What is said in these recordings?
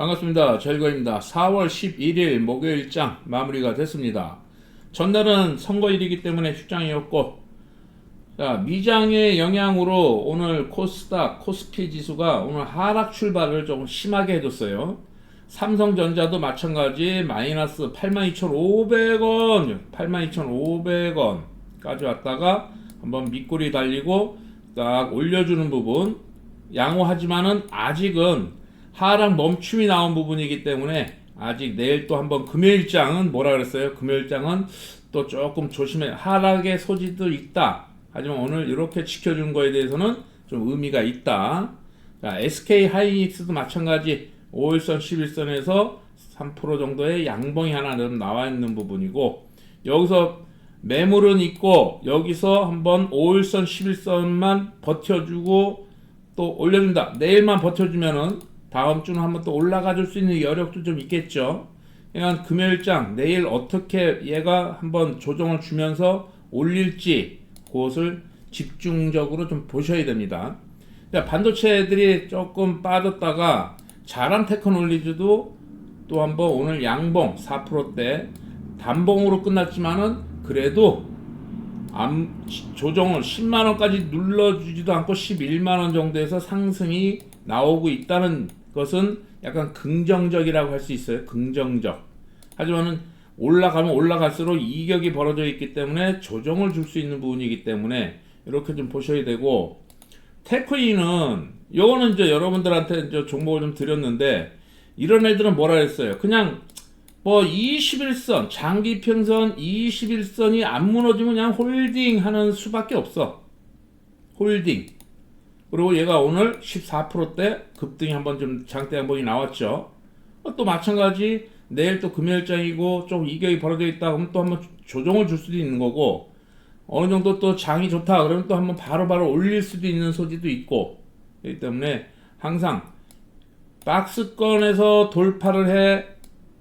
반갑습니다. 절거입니다. 4월 11일 목요일장 마무리가 됐습니다. 전날은 선거일이기 때문에 휴장이었고, 자, 미장의 영향으로 오늘 코스닥, 코스피 지수가 오늘 하락 출발을 조금 심하게 해줬어요. 삼성전자도 마찬가지 마이너스 82,500원, 82,500원까지 왔다가 한번 밑꼬리 달리고 딱 올려주는 부분 양호하지만은 아직은 하락 멈춤이 나온 부분이기 때문에 아직 내일 또 한번 금요일장은 뭐라 그랬어요? 금요일장은 또 조금 조심해 하락의 소지도 있다. 하지만 오늘 이렇게 지켜준 거에 대해서는 좀 의미가 있다. 자, SK 하이닉스도 마찬가지 5일선, 11선에서 3% 정도의 양봉이 하나 좀 나와 있는 부분이고 여기서 매물은 있고 여기서 한번 5일선, 11선만 버텨주고 또 올려준다. 내일만 버텨주면은 다음 주는 한번 또 올라가 줄 수 있는 여력도 좀 있겠죠. 그러니까 금요일장 내일 어떻게 얘가 한번 조정을 주면서 올릴지 그것을 집중적으로 좀 보셔야 됩니다. 자, 반도체들이 조금 빠졌다가 자람 테크놀리즈도 또 한번 오늘 양봉 4%대 단봉으로 끝났지만은 그래도 암, 조정을 10만 원까지 눌러주지도 않고 11만 원 정도에서 상승이 나오고 있다는 것은 약간 긍정적이라고 할 수 있어요. 긍정적. 하지만은 올라가면 올라갈수록 이격이 벌어져 있기 때문에 조정을 줄 수 있는 부분이기 때문에 이렇게 좀 보셔야 되고 테크인은 요거는 이제 여러분들한테 이제 종목을 좀 드렸는데 이런 애들은 뭐라 했어요? 그냥 뭐 21선 장기 평선 21선이 안 무너지면 그냥 홀딩 하는 수밖에 없어. 홀딩. 그리고 얘가 오늘 14%대 급등이 한번 좀 장대 양봉이 나왔죠. 어, 또 마찬가지 내일 또 금요일장이고 좀 이격이 벌어져 있다 그러면 또 한번 조정을 줄 수도 있는 거고 어느 정도 또 장이 좋다 그러면 또 한번 바로바로 올릴 수도 있는 소지도 있고 그렇기 때문에 항상 박스권에서 돌파를 해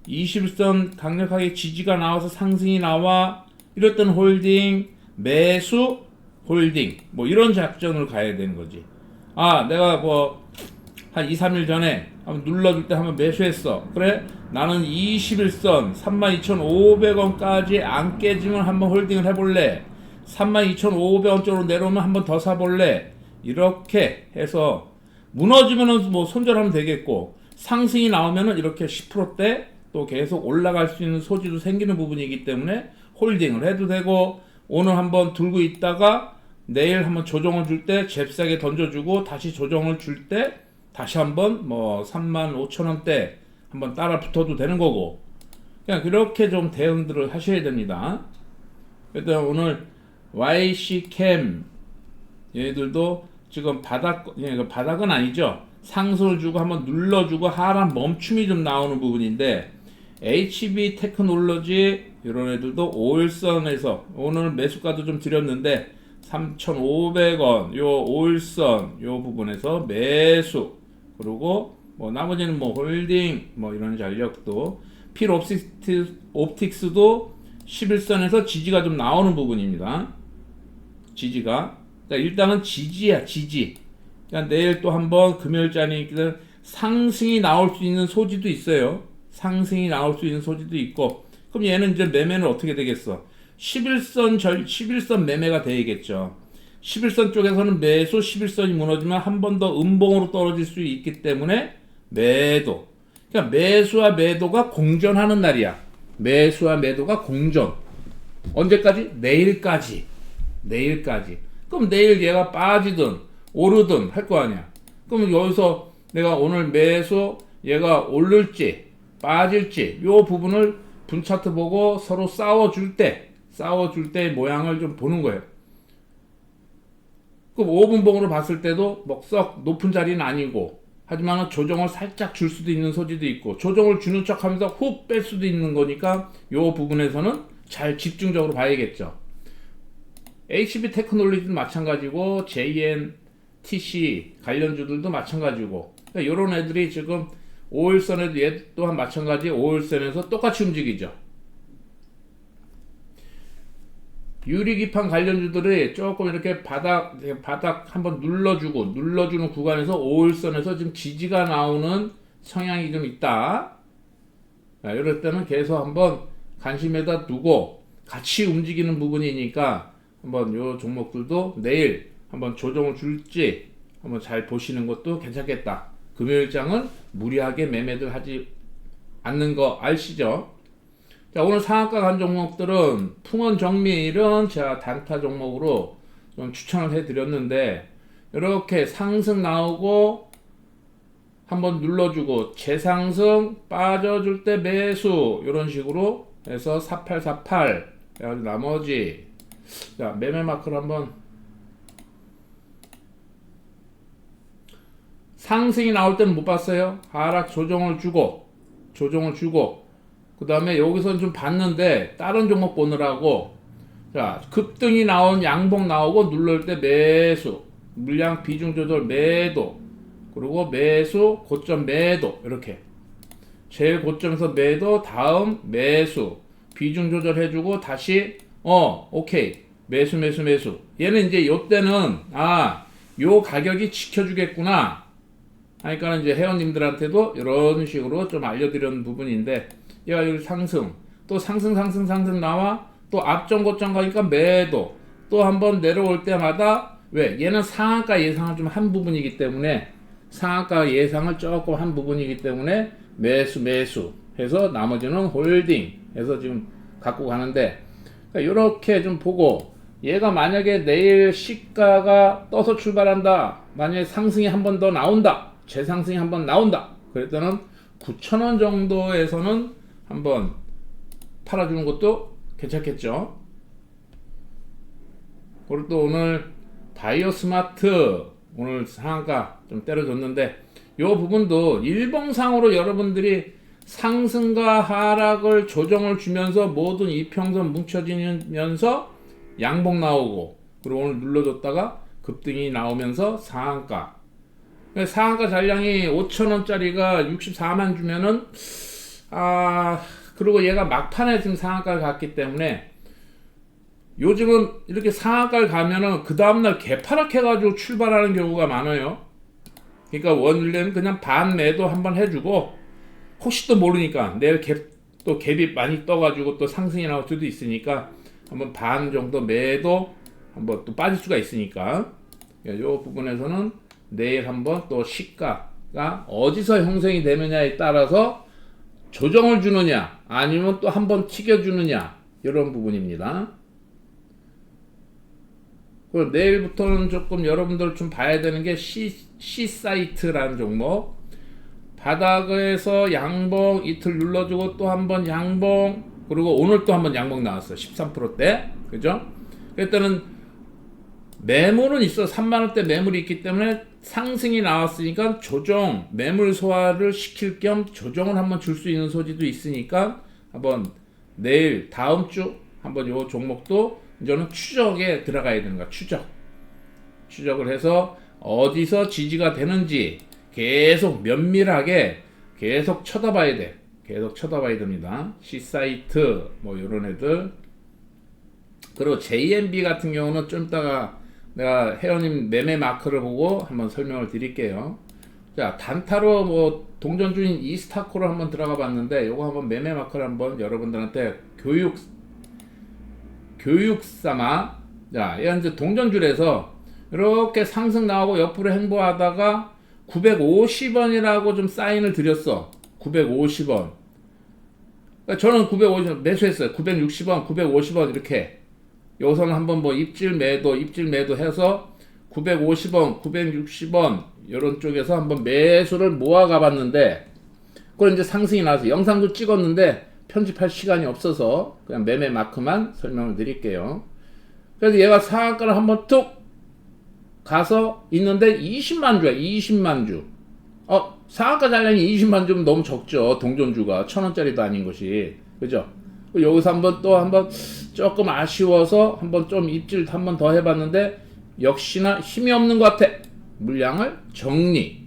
21선 강력하게 지지가 나와서 상승이 나와 이랬던 홀딩 매수 홀딩 뭐 이런 작전을 가야 되는 거지 아 내가 뭐 한 2, 3일 전에 한번 눌러줄 때 한번 매수했어. 그래? 나는 21선 32,500원까지 안 깨지면 한번 홀딩을 해볼래. 32,500원 쪽으로 내려오면 한번 더 사볼래. 이렇게 해서 무너지면은 뭐 손절하면 되겠고 상승이 나오면은 이렇게 10%대 또 계속 올라갈 수 있는 소지도 생기는 부분이기 때문에 홀딩을 해도 되고 오늘 한번 들고 있다가 내일 한번 조정을 줄 때 잽싸게 던져주고 다시 조정을 줄 때 다시 한번 뭐 3만 5천 원대 한번 따라 붙어도 되는 거고 그냥 그렇게 좀 대응들을 하셔야 됩니다. 일단 오늘 YC캠 얘들도 지금 바닥 예, 바닥은 아니죠. 상승을 주고 한번 눌러주고 하락 멈춤이 좀 나오는 부분인데 HB 테크놀로지 이런 애들도 5일선에서 오늘 매수가도 좀 드렸는데 3,500원 요 5일선 요 부분에서 매수 그리고 뭐 나머지는 뭐 홀딩 뭐 이런 전력도 필 옵틱스, 옵틱스도 11선에서 지지가 좀 나오는 부분입니다. 지지가 그러니까 일단은 지지야 지지. 그러니까 내일 또 한번 금요일자니까 상승이 나올 수 있는 소지도 있어요. 상승이 나올 수 있는 소지도 있고 그럼 얘는 이제 매매는 어떻게 되겠어? 11선 절 11선 매매가 되겠죠. 11선 쪽에서는 매수 11선이 무너지면 한 번 더 음봉으로 떨어질 수 있기 때문에 매도. 그러니까 매수와 매도가 공존하는 날이야. 매수와 매도가 공존. 언제까지? 내일까지. 내일까지. 그럼 내일 얘가 빠지든 오르든 할 거 아니야. 그럼 여기서 내가 오늘 매수 얘가 오를지 빠질지 요 부분을 분차트 보고 서로 싸워줄 때 싸워줄 때 모양을 좀 보는 거예요. 그럼 5분봉으로 봤을 때도 뭐썩 높은 자리는 아니고 하지만 조정을 살짝 줄 수도 있는 소지도 있고 조정을 주는 척 하면서 훅 뺄 수도 있는 거니까 요 부분에서는 잘 집중적으로 봐야겠죠. HB 테크놀리지도 마찬가지고 JNTC 관련주들도 마찬가지고 그러니까 이런 애들이 지금 5일선에도 얘 또한 마찬가지 5일선에서 똑같이 움직이죠. 유리기판 관련주들이 조금 이렇게 바닥 바닥 한번 눌러주고 눌러주는 구간에서 5일선에서 지금 지지가 나오는 성향이 좀 있다. 자, 이럴 때는 계속 한번 관심에다 두고 같이 움직이는 부분이니까 한번 요 종목들도 내일 한번 조정을 줄지 한번 잘 보시는 것도 괜찮겠다. 금요일장은 무리하게 매매들 하지 않는 거 아시죠? 자, 오늘 상한가 간 종목들은 풍원 정밀은 제가 단타 종목으로 좀 추천을 해 드렸는데 이렇게 상승 나오고 한번 눌러주고 재상승 빠져줄 때 매수 이런 식으로 해서 4848 해가지고 나머지 자 매매 마크를 한번 상승이 나올 때는 못 봤어요. 하락 조정을 주고 조정을 주고 그 다음에 여기서는 좀 봤는데 다른 종목 보느라고 자 급등이 나온 양봉 나오고 눌러올 때 매수 물량 비중 조절 매도 그리고 매수 고점 매도 이렇게. 제일 고점에서 매도 다음 매수. 비중 조절해주고 다시 어 오케이. 매수 매수 매수. 얘는 이제 요때는 아 요 가격이 지켜주겠구나. 하니까 이제 회원님들한테도 이런 식으로 좀 알려드리는 부분인데 여기 상승 또 상승 상승 상승 나와 또 앞전 고점 가니까 매도. 또 한번 내려올 때마다 왜? 얘는 상한가 예상을 좀 한 부분이기 때문에 상한가 예상을 조금 한 부분이기 때문에 매수 매수 해서 나머지는 홀딩 해서 지금 갖고 가는데 이렇게 좀 보고 얘가 만약에 내일 시가가 떠서 출발한다. 만약에 상승이 한 번 더 나온다. 재상승이 한 번 나온다. 그랬더는 9,000원 정도에서는 한번 팔아주는 것도 괜찮겠죠? 그리고 또 오늘 다이어 스마트 오늘 상한가 좀 때려줬는데 이 부분도 일봉상으로 여러분들이 상승과 하락을 조정을 주면서 모든 이평선 뭉쳐지면서 양봉 나오고 그리고 오늘 눌러줬다가 급등이 나오면서 상한가. 상한가 잔량이 5천원짜리가 64만 주면은 아 그리고 얘가 막판에 지금 상한가를 갔기 때문에 요즘은 이렇게 상한가를 가면은 그 다음날 개파락해가지고 출발하는 경우가 많아요. 그러니까 원래는 그냥 반 매도 한번 해주고 혹시 또 모르니까 내일 갭, 또 갭이 많이 떠가지고 또 상승이 나올 수도 있으니까 한번 반 정도 매도 한번 또 빠질 수가 있으니까 이 부분에서는 내일 한번 또 시가가 어디서 형성이 되느냐에 따라서 조정을 주느냐 아니면 또 한 번 튀겨주느냐 이런 부분입니다. 그리고 내일부터는 조금 여러분들 좀 봐야 되는 게 C, C 사이트라는 종목. 바닥에서 양봉 이틀 눌러주고 또 한 번 양봉 그리고 오늘 또 한 번 양봉 나왔어 13%대 그죠? 그랬더는 매물은 있어 3만원대 매물이 있기 때문에 상승이 나왔으니까 조정 매물 소화를 시킬 겸 조정을 한번 줄 수 있는 소지도 있으니까 한번 내일 다음 주 한번 요 종목도 이제는 추적에 들어가야 되는 거야. 추적. 추적을 해서 어디서 지지가 되는지 계속 면밀하게 계속 쳐다봐야 돼. 계속 쳐다봐야 됩니다. C사이트 뭐 이런 애들 그리고 JMB 같은 경우는 좀 이따가 내가 회원님 매매 마크를 보고 한번 설명을 드릴게요. 자 단타로 뭐 동전 주인 이스타코를 한번 들어가 봤는데 요거 한번 매매 마크를 한번 여러분들한테 교육 교육 삼아 자, 현재 동전줄에서 이렇게 상승 나오고 옆으로 행보하다가 950원이라고 좀 사인을 드렸어. 950원. 그러니까 저는 950원 매수했어요. 960원, 950원 이렇게. 여기서는 한번 뭐 입질 매도, 입질 매도 해서 950원, 960원 이런 쪽에서 한번 매수를 모아 가 봤는데 그걸 이제 상승이 나서 영상도 찍었는데 편집할 시간이 없어서 그냥 매매 마크만 설명을 드릴게요. 그래서 얘가 상한가를 한번 툭 가서 있는데 20만 주야, 20만 주. 어, 상한가 잔량이 20만 주면 너무 적죠. 동전주가 천 원짜리도 아닌 것이. 그죠? 여기서 한번 또 한번 조금 아쉬워서 한번 좀 입질 한번 더 해봤는데 역시나 힘이 없는 것 같아. 물량을 정리.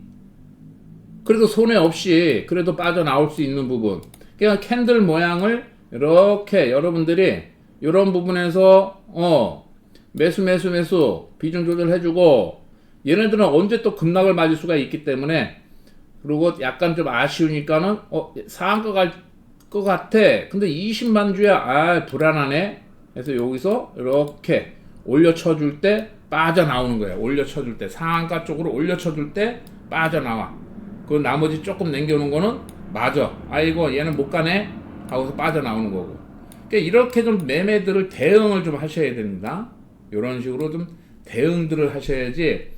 그래도 손해 없이 그래도 빠져나올 수 있는 부분. 그냥 캔들 모양을 이렇게 여러분들이 이런 부분에서 어 매수 매수 매수 비중 조절해주고 얘네들은 언제 또 급락을 맞을 수가 있기 때문에 그리고 약간 좀 아쉬우니까는 어 상한가 갈 것 같아. 근데 20만 주야 아 불안하네. 그래서 여기서 이렇게 올려 쳐줄 때 빠져나오는 거예요. 올려 쳐줄 때 상한가 쪽으로 올려 쳐줄 때 빠져나와. 그 나머지 조금 남겨놓은 거는 맞아. 아이고 얘는 못 가네 하고서 빠져나오는 거고. 그러니까 이렇게 좀 매매들을 대응을 좀 하셔야 됩니다. 이런 식으로 좀 대응들을 하셔야지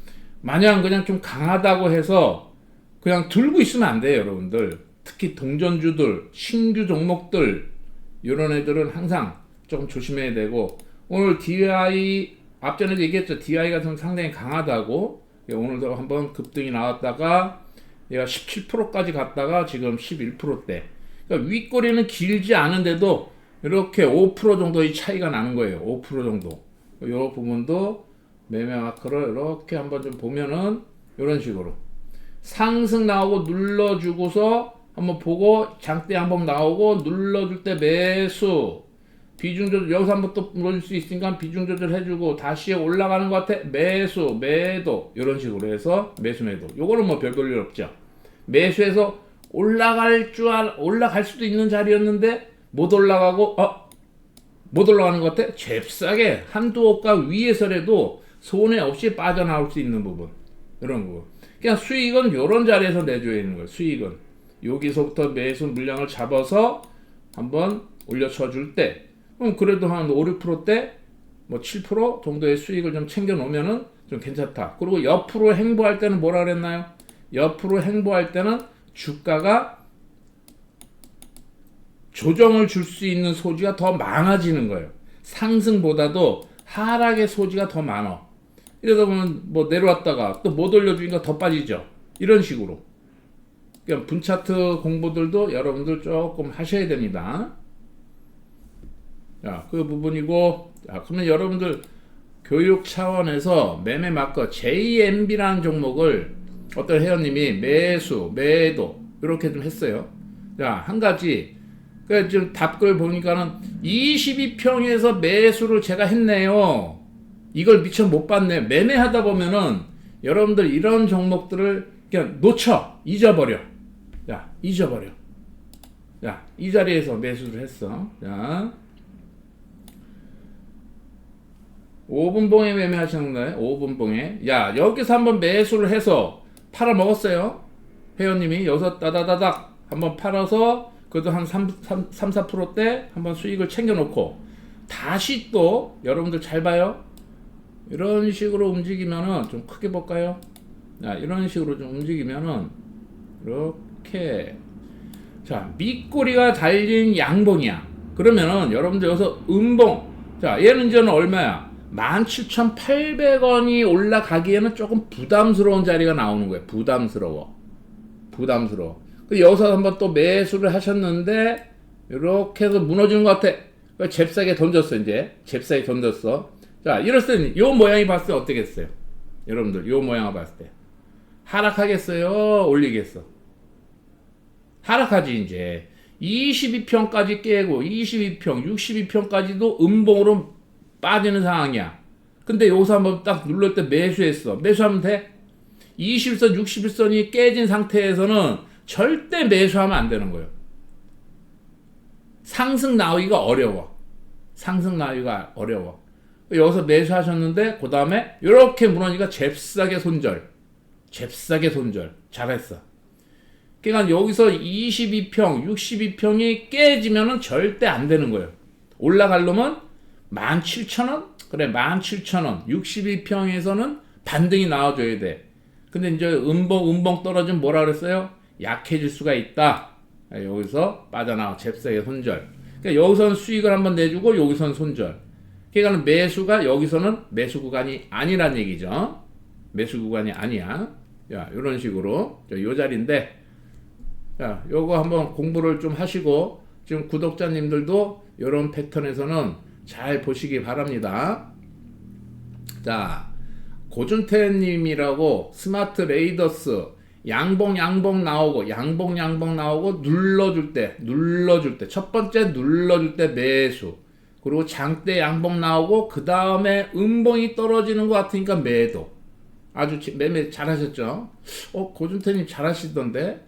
마냥 그냥 좀 강하다고 해서 그냥 들고 있으면 안 돼요, 여러분들. 특히 동전주들, 신규 종목들 이런 애들은 항상 조금 조심해야 되고 오늘 DI 앞전에도 얘기했죠. DI가 좀 상당히 강하다고. 예, 오늘도 한번 급등이 나왔다가 얘가 17%까지 갔다가 지금 11%대. 그러니까 윗꼬리는 길지 않은데도 이렇게 5% 정도의 차이가 나는 거예요. 5% 정도. 이 부분도 매매 마크를 이렇게 한번 좀 보면은 이런 식으로 상승 나오고 눌러주고서 한번 보고 장대 한번 나오고 눌러줄 때 매수. 비중 조절 여기서 한번 또 눌러줄 수 있으니까 비중 조절 해주고 다시 올라가는 것 같아. 매수 매도. 이런 식으로 해서 매수 매도. 요거는 뭐 별 볼 일 없죠. 매수해서 올라갈 줄 알, 올라갈 수도 있는 자리였는데 못 올라가고 어? 못 올라가는 것 같아? 잽싸게 한두 억가 위에서라도 손해 없이 빠져나올 수 있는 부분. 이런 거 그냥 수익은 요런 자리에서 내줘야 되는 거예요 수익은 여기서부터 매수 물량을 잡아서 한번 올려쳐 줄 때, 그럼 그래도 한 5, 6%대, 뭐 7% 정도의 수익을 좀 챙겨 놓으면은 좀 괜찮다. 그리고 옆으로 행보할 때는 뭐라 그랬나요? 옆으로 행보할 때는 주가가 조정을 줄 수 있는 소지가 더 많아지는 거예요. 상승보다도 하락의 소지가 더 많아. 이러다 보면 뭐 내려왔다가 또 못 올려주니까 더 빠지죠. 이런 식으로. 그러니까 분차트 공부들도 여러분들 조금 하셔야 됩니다. 자, 그 부분이고, 자, 그러면 여러분들 교육 차원에서 매매 마커 JMB라는 종목을 어떤 회원님이 매수, 매도 이렇게 좀 했어요. 자, 한 가지. 그 지금 답글 보니까는 22평에서 매수를 제가 했네요. 이걸 미처 못 봤네. 매매하다 보면은 여러분들 이런 종목들을 그냥 놓쳐 잊어버려. 야, 잊어버려. 야, 이 자리에서 매수를 했어. 자. 5분 봉에 매매하시는 거예요. 5분 봉에. 야, 여기서 한번 매수를 해서 팔아 먹었어요. 회원님이 여기서 따다다닥 한번 팔아서 그래도 한 3, 3, 3 4%대 한번 수익을 챙겨 놓고 다시 또 여러분들 잘 봐요. 이런 식으로 움직이면은 좀 크게 볼까요? 자, 이런 식으로 좀 움직이면은 이렇게 자 밑꼬리가 달린 양봉이야. 그러면은 여러분들 여기서 음봉 자 얘는 이제는 얼마야? 17,800원이 올라가기에는 조금 부담스러운 자리가 나오는 거예요. 부담스러워. 부담스러워. 그 여기서 한번 또 매수를 하셨는데 이렇게 해서 무너지는 것 같아. 그 잽싸게 던졌어 이제. 잽싸게 던졌어. 자 이랬을 때요 모양이 봤을 때 어떻겠어요? 여러분들 요 모양을 봤을 때 하락하겠어요? 올리겠어? 하락하지 이제 22평까지 깨고 22평, 62평까지도 음봉으로 빠지는 상황이야. 근데 여기서 한번 딱 눌렀을 때 매수했어. 매수하면 돼? 21선, 61선이 깨진 상태에서는 절대 매수하면 안 되는 거예요. 상승 나오기가 어려워. 상승 나오기가 어려워. 여기서 매수하셨는데 그 다음에 이렇게 무너지니까 잽싸게 손절. 잽싸게 손절. 잘했어. 그러니까 여기서 22평, 62평이 깨지면은 절대 안 되는 거예요. 올라가려면 17,000원? 그래, 17,000원. 62평에서는 반등이 나와줘야 돼. 근데 이제 음봉, 음봉 떨어지면 뭐라 그랬어요? 약해질 수가 있다. 여기서 빠져나와. 잽싸게 손절. 그러니까 여기서는 수익을 한번 내주고 여기서는 손절. 그러니까 매수가 여기서는 매수 구간이 아니란 얘기죠. 매수 구간이 아니야. 야, 이런 식으로. 요 자리인데, 자, 요거 한번 공부를 좀 하시고, 지금 구독자님들도 이런 패턴에서는 잘 보시기 바랍니다. 자, 고준태님이라고 스마트 레이더스 양봉 양봉 나오고 양봉 양봉 나오고 눌러줄 때 눌러줄 때 첫 번째 눌러줄 때 매수 그리고 장대 양봉 나오고 그 다음에 음봉이 떨어지는 것 같으니까 매도 아주 지- 매매 잘하셨죠? 어, 고준태님 잘하시던데.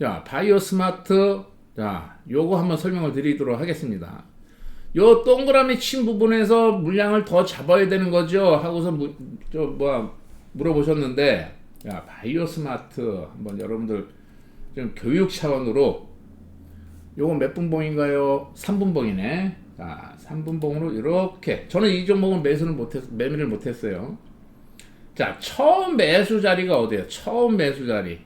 자, 바이오 스마트. 자, 요거 한번 설명을 드리도록 하겠습니다. 요 동그라미 친 부분에서 물량을 더 잡아야 되는 거죠? 하고서 무, 저 뭐야 물어보셨는데, 야, 바이오 스마트 한번 여러분들 좀 교육 차원으로 요거 몇 분봉인가요? 3분봉이네. 자, 3분봉으로 이렇게. 저는 이 종목은 매수를 못했, 매매를 못했어요. 자, 처음 매수 자리가 어디예요? 처음 매수 자리.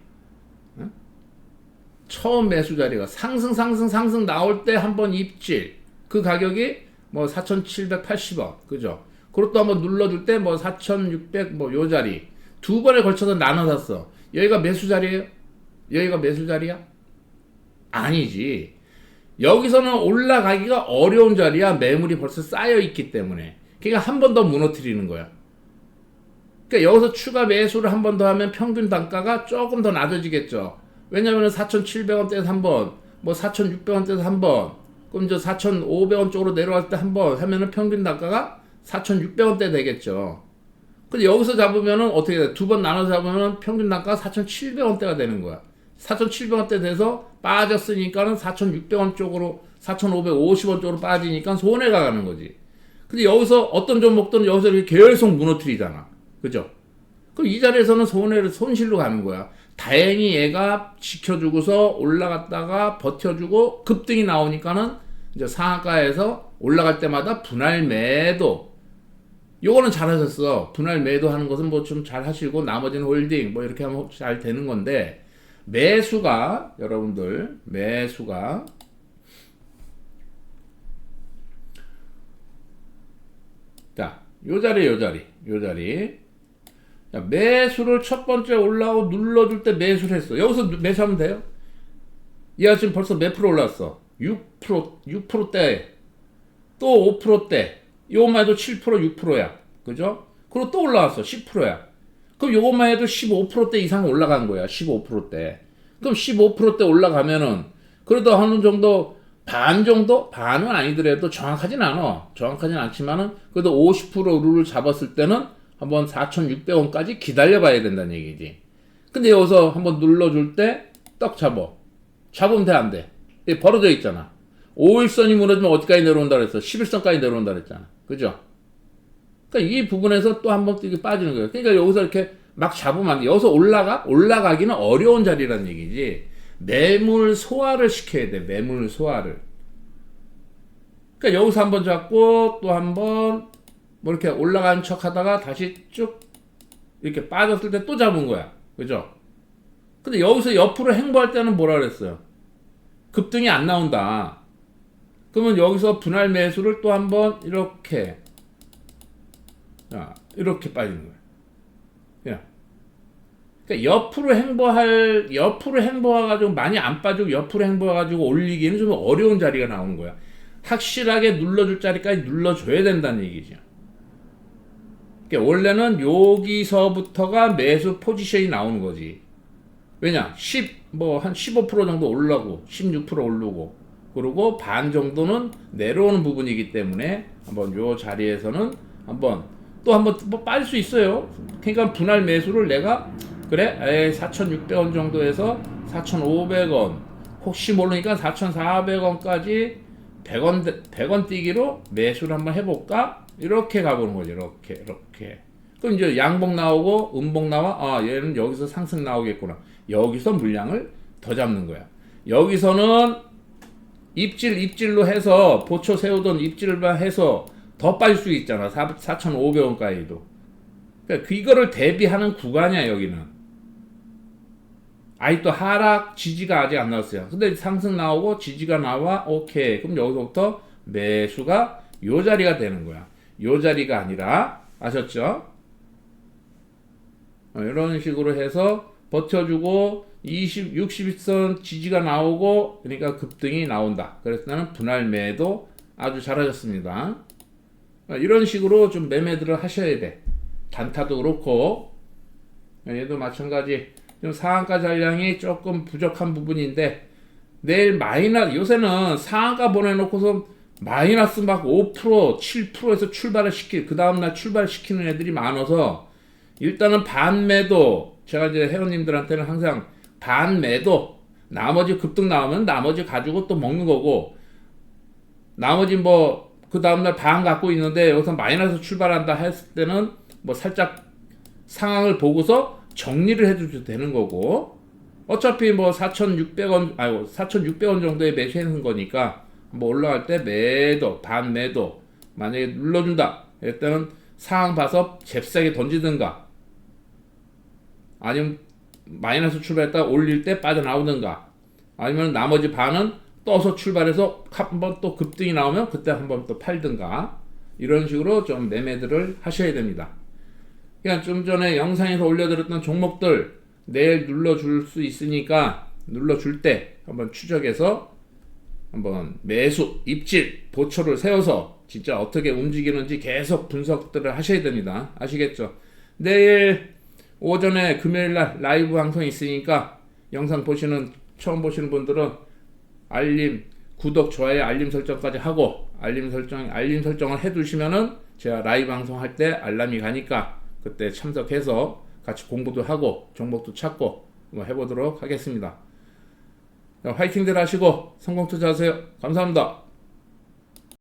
응? 처음 매수 자리가 상승, 상승, 상승 나올 때 한 번 입질. 그 가격이 뭐 4,780원. 그죠? 또 한번 눌러줄 때 뭐 4,600, 뭐 요 자리. 두 번에 걸쳐서 나눠 샀어. 여기가 매수 자리예요? 여기가 매수 자리야? 아니지. 여기서는 올라가기가 어려운 자리야. 매물이 벌써 쌓여 있기 때문에. 그러니까 한 번 더 무너뜨리는 거야. 그러니까 여기서 추가 매수를 한 번 더 하면 평균 단가가 조금 더 낮아지겠죠. 왜냐면은 4,700원대에서 한 번, 뭐 4,600원대에서 한 번, 그럼 이제 4,500원 쪽으로 내려갈 때 한 번 하면은 평균 단가가 4,600원대 되겠죠. 근데 여기서 잡으면은 어떻게 돼? 두 번 나눠서 잡으면은 평균 단가가 4,700원대가 되는 거야. 4,700원대 돼서 빠졌으니까는 4,600원 쪽으로 4,550원 쪽으로 빠지니까 손해가 가는 거지. 근데 여기서 어떤 종목들은 여기서 이렇게 계속 무너뜨리잖아. 그죠? 그럼 이 자리에서는 손해를 손실로 가는 거야. 다행히 얘가 지켜주고서 올라갔다가 버텨주고 급등이 나오니까는 이제 상한가에서 올라갈 때마다 분할 매도. 요거는 잘하셨어. 분할 매도 하는 것은 뭐 좀 잘 하시고 나머지는 홀딩 뭐 이렇게 하면 잘 되는 건데 매수가 여러분들 매수가 자, 요 자리 요 자리 요 자리 자, 매수를 첫 번째 올라오고 눌러줄 때 매수를 했어. 여기서 매수하면 돼요? 얘가 지금 벌써 몇 프로 올랐어? 6%, 6%대, 또 5%대, 요것만 해도 7%, 6%야. 그죠? 그리고 또 올라왔어. 10%야. 그럼 요것만 해도 15%대 이상 올라간 거야. 15%대. 그럼 15%대 올라가면은, 그래도 어느 정도, 반 정도? 반은 아니더라도 정확하진 않아. 정확하진 않지만은, 그래도 50% 룰을 잡았을 때는 한번 4,600원까지 기다려봐야 된다는 얘기지. 근데 여기서 한번 눌러줄 때, 떡 잡어. 잡으면 돼, 안 돼? 벌어져 있잖아. 5일선이 무너지면 어디까지 내려온다 그랬어? 11선까지 내려온다 그랬잖아. 그죠? 그러니까 이 부분에서 또 한번 빠지는 거예요. 그러니까 여기서 이렇게 막 잡으면 안 돼. 여기서 올라가? 올라가기는 어려운 자리라는 얘기지. 매물 소화를 시켜야 돼. 매물 소화를. 그러니까 여기서 한번 잡고 또 한번 뭐 이렇게 올라가는 척 하다가 다시 쭉 이렇게 빠졌을 때 또 잡은 거야. 그죠? 근데 여기서 옆으로 행보할 때는 뭐라 그랬어요? 급등이 안 나온다. 그러면 여기서 분할 매수를 또 한번 이렇게 자, 이렇게 빠지는 거예요. 그냥. 그러니까 옆으로 행보할 옆으로 행보해가지고 많이 안 빠지고 옆으로 행보해가지고 올리기는 좀 어려운 자리가 나오는 거야. 확실하게 눌러줄 자리까지 눌러줘야 된다는 얘기죠. 그러니까 원래는 여기서부터가 매수 포지션이 나오는 거지. 왜냐? 10, 뭐, 한 15% 정도 올라고, 16% 오르고, 그리고 반 정도는 내려오는 부분이기 때문에 한번 요 자리에서는 한번 또 한번 뭐 빠질 수 있어요. 그러니까 분할 매수를 내가 그래, 에이, 4,600원 정도에서 4,500원, 혹시 모르니까 4,400원까지 100원, 100원 뛰기로 매수를 한번 해볼까? 이렇게 가보는 거죠. 이렇게, 이렇게. 그럼 이제 양봉 나오고 음봉 나와? 아 얘는 여기서 상승 나오겠구나. 여기서 물량을 더 잡는 거야. 여기서는 입질 입질로 해서 보초 세우던 입질만 해서 더 빠질 수 있잖아. 4,500원까지도. 그러니까 이거를 대비하는 구간이야 여기는. 아이 또 하락 지지가 아직 안 나왔어요. 근데 상승 나오고 지지가 나와? 오케이. 그럼 여기서부터 매수가 요 자리가 되는 거야 요 자리가 아니라 아셨죠? 어, 이런 식으로 해서 버텨주고 20, 60일선 지지가 나오고 그러니까 급등이 나온다. 그래서 나는 분할 매도 아주 잘하셨습니다. 어, 이런 식으로 좀 매매들을 하셔야 돼. 단타도 그렇고 어, 얘도 마찬가지 좀 상한가 잔량이 조금 부족한 부분인데 내일 마이너스 요새는 상한가 보내놓고서 마이너스 막 5% 7%에서 출발을 시키 그 다음날 출발시키는 애들이 많아서 일단은 반매도 제가 이제 회원님들한테는 항상 반매도 나머지 급등 나오면 나머지 가지고 또 먹는 거고 나머지 뭐 그 다음날 반 갖고 있는데 여기서 마이너스 출발한다 했을 때는 뭐 살짝 상황을 보고서 정리를 해줘도 되는 거고 어차피 뭐 4,600원 아이고 4,600원 정도에 매수하는 거니까 뭐 올라갈 때 매도 반 매도 만약에 눌러준다 일단은 상황 봐서 잽싸게 던지든가 아니면 마이너스 출발했다 올릴 때 빠져나오든가 아니면 나머지 반은 떠서 출발해서 한번 또 급등이 나오면 그때 한번 또 팔든가 이런 식으로 좀 매매들을 하셔야 됩니다. 그냥 좀 전에 영상에서 올려드렸던 종목들 내일 눌러줄 수 있으니까 눌러줄 때 한번 추적해서 한번 매수, 입질, 보초를 세워서 진짜 어떻게 움직이는지 계속 분석들을 하셔야 됩니다. 아시겠죠? 내일 오전에 금요일 날 라이브 방송이 있으니까 영상 보시는 처음 보시는 분들은 알림, 구독, 좋아요, 알림 설정까지 하고 알림 설정 알림 설정을 해 두시면은 제가 라이브 방송 할 때 알람이 가니까 그때 참석해서 같이 공부도 하고 종목도 찾고 뭐 해보도록 하겠습니다. 화이팅들 하시고 성공 투자하세요. 감사합니다.